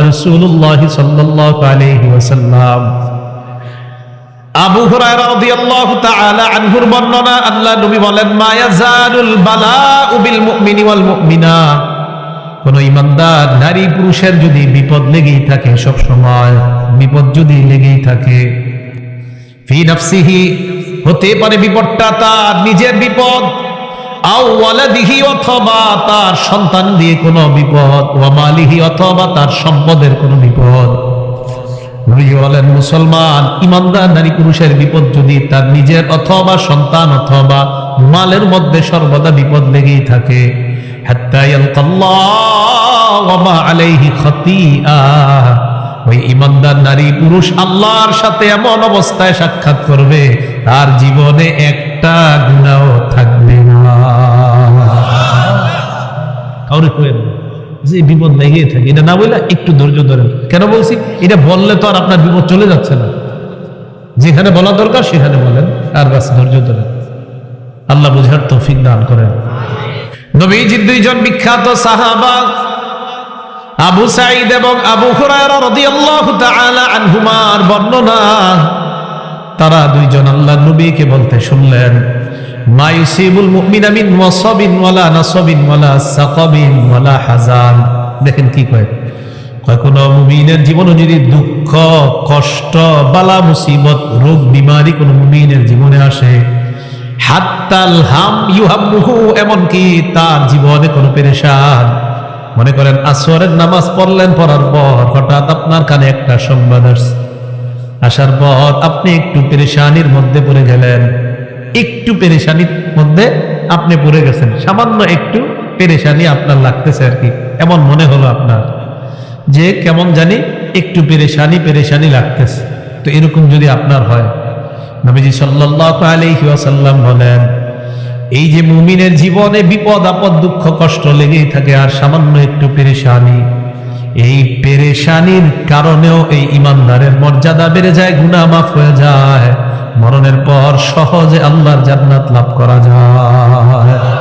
রাসূলুল্লাহ সাল্লাল্লাহু আলাইহি ওয়াসাল্লাম। আবু হুরায়রা রাদিয়াল্লাহু তাআলা আনহুর আল্লাহ নবী বলেন, মা ইয়াজালুল বালাউ বিল মুমিনি ওয়াল মুমিনা। কোন ইমানদার, নারী, পুরুষের যদি বিপদ লেগেই থাকে সব সময়, বিপদ যদি লেগেই থাকে, ফি নাফসিহি হতে পারে বিপদটা তার নিজের বিপদ আও ওয়ালাদিহি অথবা তার সন্তান দিয়ে কোনো বিপদ, ওয়া মালিহি অথবা তার সম্পদের কোনো বিপদ। বলেন মুসলমান, ইমানদার নারী পুরুষের বিপদ যদি তার নিজের অথবা সন্তান অথবা মালের মধ্যে সর্বদা বিপদ লেগেই থাকে। ওই ইমানদার নারী পুরুষ আল্লাহর সাথে এমন অবস্থায় সাক্ষাৎ করবে, তার জীবনে একটা গুণাও থাকবে। কয়ে না যে বিপদ লেগেই থাকে। এটা না বললে একটু ধৈর্য ধরেন। কেন বলছি? এটা বললে তো আর আপনার বিপদ চলে যাচ্ছে না। যেখানে বলা দরকার সেখানে বলেন। আর বাস ধৈর্য ধরেন। আল্লাহ বুঝার তৌফিক দান করেন। নবীজির দুইজন বিখ্যাত সাহাবা, আবু সাইদ এবং আবু আনহুমার বর্ণনা, তারা দুইজন আল্লাহ নবীকে বলতে শুনলেন। মা ইউসিবুল মুমিনা মিন ওয়াসাবিন ওয়ালা নাসাবিন ওয়ালা সাকাবিন ওয়ালা হাজান। দেখেন কি কয়? কোন মুমিনের জীবনে যদি দুঃখ, কষ্ট, বালা, মুসিবত, রোগ, বিমারি কোন মুমিনের জীবনে আসে, হাত্তাল হাম ইউহাম্মুহু, এমনকি তার জীবনে কোনো পেরেশান। মনে করেন আসরের নামাজ পড়লেন, পড়ার পর হঠাৎ আপনার কানে একটা সংবাদ আসার পর আপনি একটু পেরেশানির মধ্যে পড়ে গেলেন। একটু পেরেশানির মধ্যে আপনি পড়ে গেছেন। সামান্য একটু পেরেশানি আপনার লাগতেছে আর কি। এমন মনে হলো আপনার যে কেমন জানি একটু পেরেশানি পেরেশানি লাগতেছে। তো এরকম যদি আপনার হয়, নবীজি সাল্লাল্লাহু আলাইহি ওয়াসাল্লাম বলেন, এই যে মুমিনের জীবনে বিপদ, আপদ, দুঃখ, কষ্ট লেগেই থাকে আর সামান্য একটু পেরেশানি, এই পেরেশানির কারণেও এই ইমানদারের মর্যাদা বেড়ে যায়, গুনাহ মাফ হয়ে যায়। মরণের পর সহজে আল্লাহর জান্নাত লাভ করা যায়।